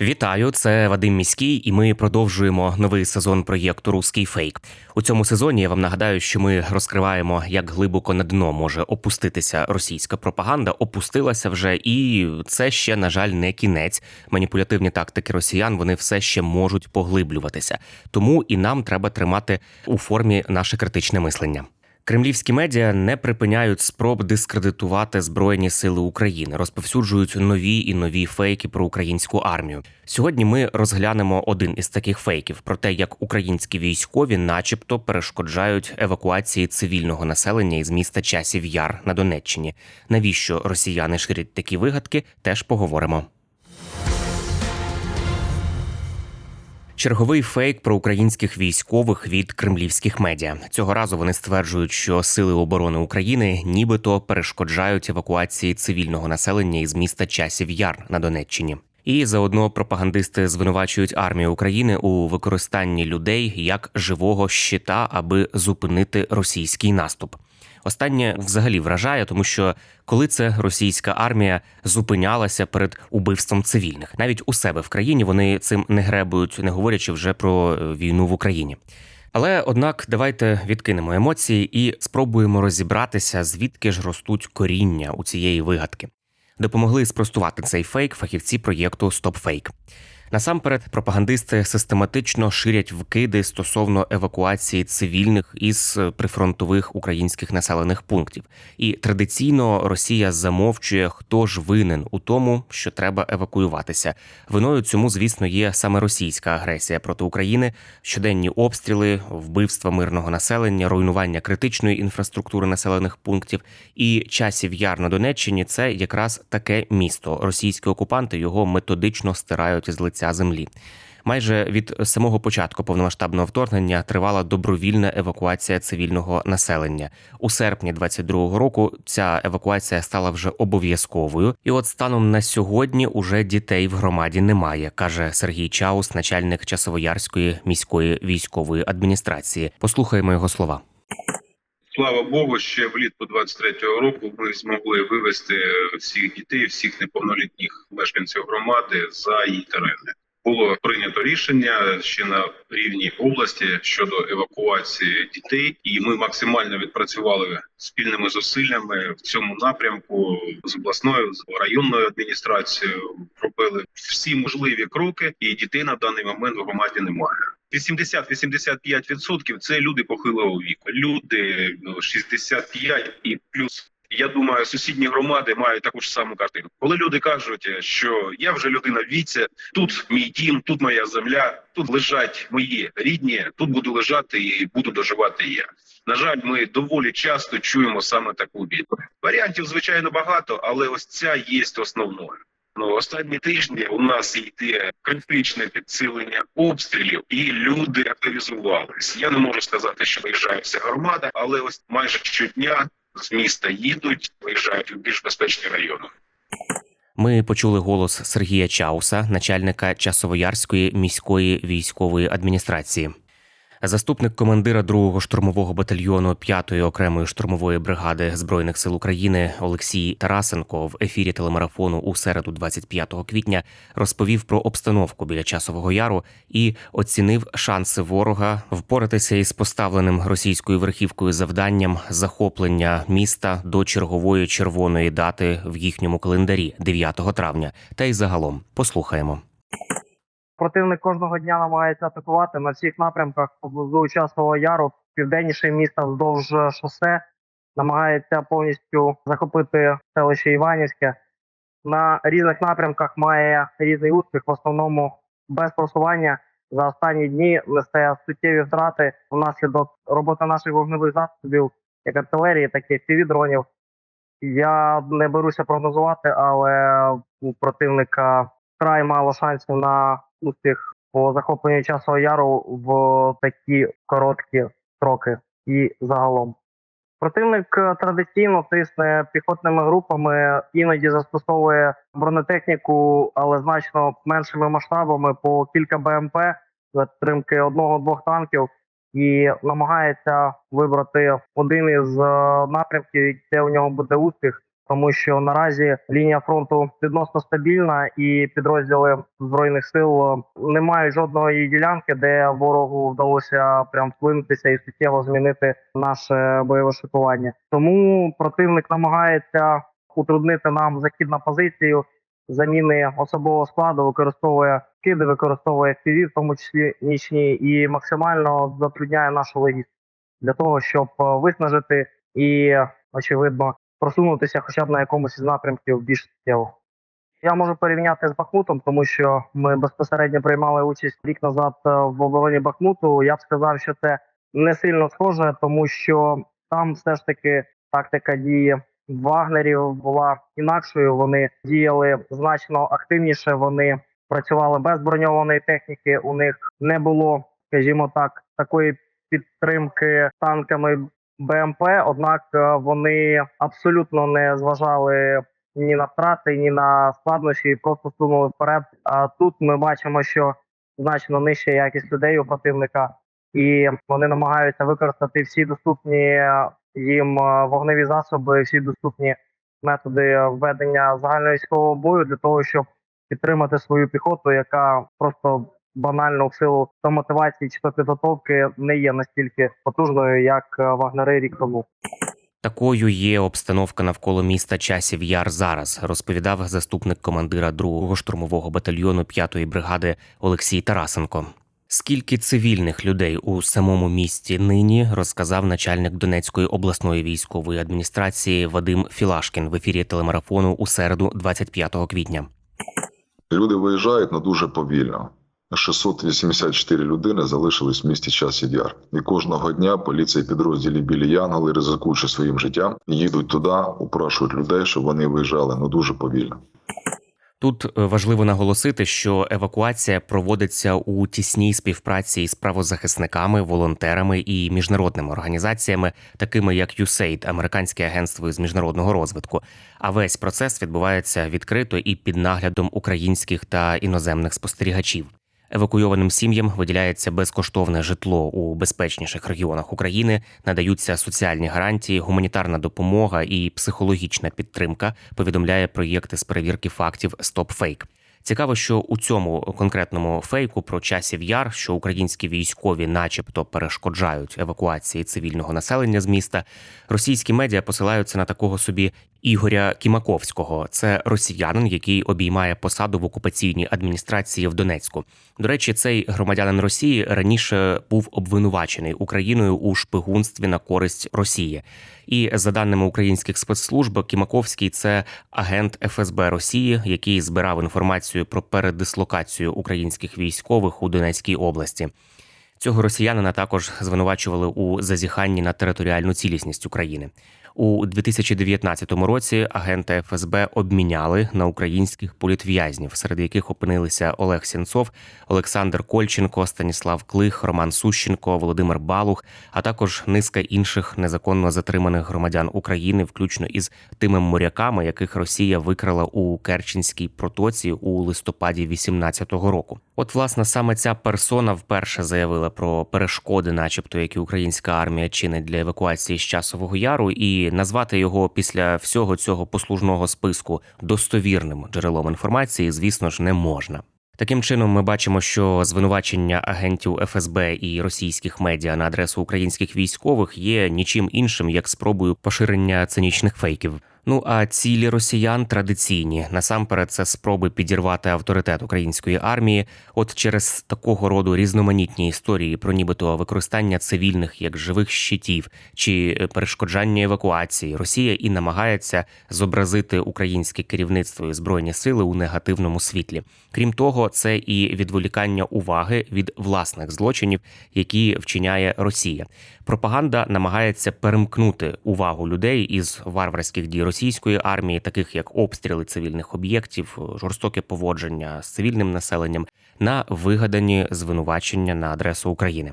Вітаю, це Вадим Міський, і ми продовжуємо новий сезон проєкту Руський фейк. У цьому сезоні я вам нагадаю, що ми розкриваємо, як глибоко на дно може опуститися російська пропаганда. Опустилася вже, і це ще, на жаль, не кінець. Маніпулятивні тактики росіян вони все ще можуть поглиблюватися. Тому і нам треба тримати у формі наше критичне мислення. Кремлівські медіа не припиняють спроб дискредитувати збройні сили України, розповсюджують нові і нові фейки про українську армію. Сьогодні ми розглянемо один із таких фейків про те, як українські військові, начебто, перешкоджають евакуації цивільного населення із міста Часів Яр на Донеччині. Навіщо росіяни ширять такі вигадки? Теж поговоримо. Черговий фейк про українських військових від кремлівських медіа. Цього разу вони стверджують, що сили оборони України нібито перешкоджають евакуації цивільного населення із міста Часів Яр на Донеччині. І заодно пропагандисти звинувачують армію України у використанні людей як живого щита, аби зупинити російський наступ. Останнє взагалі вражає, тому що коли це російська армія зупинялася перед убивством цивільних, навіть у себе в країні вони цим не гребують, не говорячи вже про е, війну в Україні. Але однак давайте відкинемо емоції і спробуємо розібратися, звідки ж ростуть коріння у цієї вигадки. Допомогли спростувати цей фейк фахівці проєкту StopFake. Насамперед, пропагандисти систематично ширять вкиди стосовно евакуації цивільних із прифронтових українських населених пунктів. І традиційно Росія замовчує, хто ж винен у тому, що треба евакуюватися. Виною цьому, звісно, є саме російська агресія проти України, щоденні обстріли, вбивства мирного населення, руйнування критичної інфраструктури населених пунктів. І часів яр на Донеччині це якраз таке місто. Російські окупанти його методично стирають із лиця землі. Майже від самого початку повномасштабного вторгнення тривала добровільна евакуація цивільного населення. У серпні 22-го року ця евакуація стала вже обов'язковою. І от станом на сьогодні уже дітей в громаді немає, каже Сергій Чаус, начальник Часовоярської міської військової адміністрації. Послухаємо його слова. Слава Богу, ще влітку 23-го року ми змогли вивести всіх дітей, всіх неповнолітніх мешканців громади за її терени. Було прийнято рішення ще на рівні області щодо евакуації дітей, і ми максимально відпрацювали спільними зусиллями в цьому напрямку з обласною з районною адміністрацією. Робили всі можливі кроки, і дітей на даний момент в громаді немає. 80-85% – це люди похилого віку. Люди ну, 65 і плюс. Я думаю, сусідні громади мають таку ж саму картину. Коли люди кажуть, що я вже людина в віці, тут мій дім, тут моя земля, тут лежать мої рідні, тут буду лежати і буду доживати я. На жаль, ми доволі часто чуємо саме таку відповідь. Варіантів звичайно багато, але ось ця є основною. Ну, останні тижні у нас йде критичне підсилення обстрілів, і люди активізувались. Я не можу сказати, що виїжджає громада, але ось майже щодня з міста їдуть, виїжджають у більш безпечні райони. Ми почули голос Сергія Чауса, начальника Часовоярської міської військової адміністрації. Заступник командира 2-го штурмового батальйону 5-ї окремої штурмової бригади збройних сил України Олексій Тарасенко в ефірі телемарафону у середу, 25 квітня, розповів про обстановку біля часового яру і оцінив шанси ворога впоратися із поставленим російською верхівкою завданням захоплення міста до чергової червоної дати в їхньому календарі 9 травня. Та й загалом послухаємо. Противник кожного дня намагається атакувати на всіх напрямках поблизу Часового Яру, південніше міста вздовж шосе, намагається повністю захопити селище Іванівське. На різних напрямках має різний успіх, в основному без просування. За останні дні несе суттєві втрати внаслідок роботи наших вогневих засобів, як артилерії, так і півдронів. Я не беруся прогнозувати, але у противника вкрай мало шансів на успіх по захопленню часового яру в такі короткі строки і загалом. Противник е, традиційно тисне піхотними групами, іноді застосовує бронетехніку, але значно меншими масштабами по кілька БМП для підтримки одного-двох танків і намагається вибрати один із е, напрямків, де у нього буде успіх, тому що наразі лінія фронту відносно стабільна, і підрозділи збройних сил е, не мають жодної ділянки, де ворогу вдалося прям вплинутися і суттєво змінити наше бойове шикування. Тому противник намагається утруднити нам захід на позицію. Заміни особового складу використовує киди, використовує FPV, в тому числі нічні, і максимально затрудняє нашу логістику для того, щоб е, виснажити і очевидно просунутися хоча б на якомусь із напрямків більш суттєво. Я можу порівняти з Бахмутом, тому що ми безпосередньо приймали участь рік назад е, в обороні Бахмуту. Я б сказав, що це не сильно схоже, тому що там все ж таки тактика дії вагнерів була інакшою. Вони діяли значно активніше. Вони працювали без броньованої техніки. У них не було, скажімо так, такої підтримки танками БМП. Однак е, вони абсолютно не зважали ні на втрати, ні на складнощі, просто сунули вперед. А тут ми бачимо, що значно нижча якість людей у противника, і вони намагаються використати всі доступні їм е, вогневі засоби, всі доступні методи ведення загальновійськового бою для того, щоб підтримати свою піхоту, яка просто банально в силу то мотивації чи то підготовки не є настільки потужною, як е, вагнери рік тому. Такою є обстановка навколо міста Часів Яр зараз, розповідав заступник командира 2-го штурмового батальйону 5-ї бригади Олексій Тарасенко. Скільки цивільних людей у самому місті нині розказав начальник Донецької обласної військової адміністрації Вадим Філашкін в ефірі телемарафону у середу, 25 квітня. Люди виїжджають, але дуже повільно. 684 людини залишились в місті Часів Яр. І кожного дня поліція підрозділів білі Янголи, ризикуючи своїм життям, їдуть туди, упрошують людей, щоб вони виїжджали. Ну дуже повільно. Тут е, важливо наголосити, що евакуація проводиться у тісній співпраці із правозахисниками, волонтерами і міжнародними організаціями, такими як USAID, американське агентство з міжнародного розвитку. А весь процес відбувається відкрито і під наглядом українських та іноземних спостерігачів. Евакуйованим сім'ям виділяється безкоштовне житло у безпечніших регіонах України, надаються соціальні гарантії, гуманітарна допомога і психологічна підтримка. Повідомляє проєкти з перевірки фактів StopFake. Цікаво, що у цьому конкретному фейку про часів яр, що українські військові, начебто, перешкоджають евакуації цивільного населення з міста. Російські медіа посилаються на такого собі Ігоря Кімаковського. Це росіянин, який обіймає посаду в окупаційній адміністрації в Донецьку. До речі, цей громадянин Росії раніше був обвинувачений Україною у шпигунстві на користь Росії. І за даними українських спецслужб, Кімаковський це агент ФСБ Росії, який збирав інформацію про передислокацію українських військових у Донецькій області. Цього росіянина також звинувачували у зазіханні на територіальну цілісність України. У 2019 році агента ФСБ обміняли на українських політв'язнів, серед яких опинилися Олег Сінцов, Олександр Кольченко, Станіслав Клих, Роман Сущенко, Володимир Балух, а також низка інших незаконно затриманих громадян України, включно із тими моряками, яких Росія викрала у Керченській протоці у листопаді 2018 року. От, власне, саме ця персона вперше заявила про перешкоди, начебто, які українська армія чинить для евакуації з часового яру, і назвати його після всього цього послужного списку достовірним джерелом інформації, звісно ж, не можна. Таким чином, ми бачимо, що звинувачення агентів ФСБ і російських медіа на адресу українських військових є нічим іншим як спробою поширення цинічних фейків. Ну а цілі росіян традиційні насамперед це спроби підірвати авторитет української армії. От через такого роду різноманітні історії про нібито використання цивільних як живих щитів чи перешкоджання евакуації, Росія і намагається зобразити українське керівництво і збройні сили у негативному світлі. Крім того, це і відволікання уваги від власних злочинів, які вчиняє Росія. Пропаганда намагається перемкнути увагу людей із варварських дій російської армії, таких як обстріли цивільних об'єктів, жорстоке поводження з цивільним населенням, на вигадані звинувачення на адресу України.